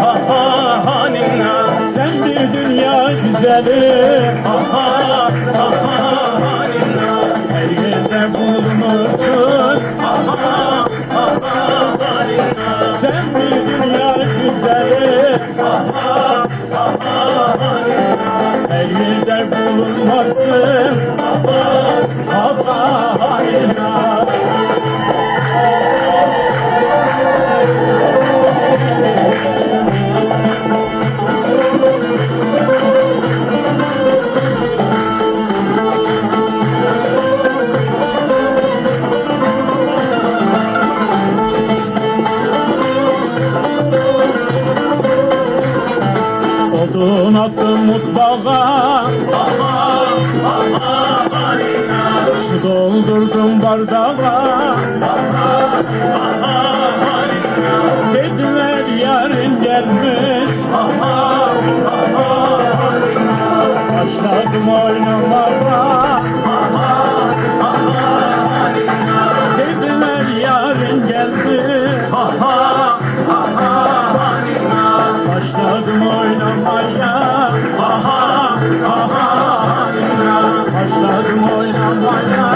ha ha hanina Sen bir dünya güzeli ha ha ha ha hanina Her yerde bulunursun ha ha ha ha hanina Sen bir dünya güzeli ha ha ha ha hanina Her yerde bulunursun atı mutfağa. Su doldurdum bardağa Dediler yarın gelmiş. Başladım oynamaya. Dediler yarın geldi Başladım oynamaya. one.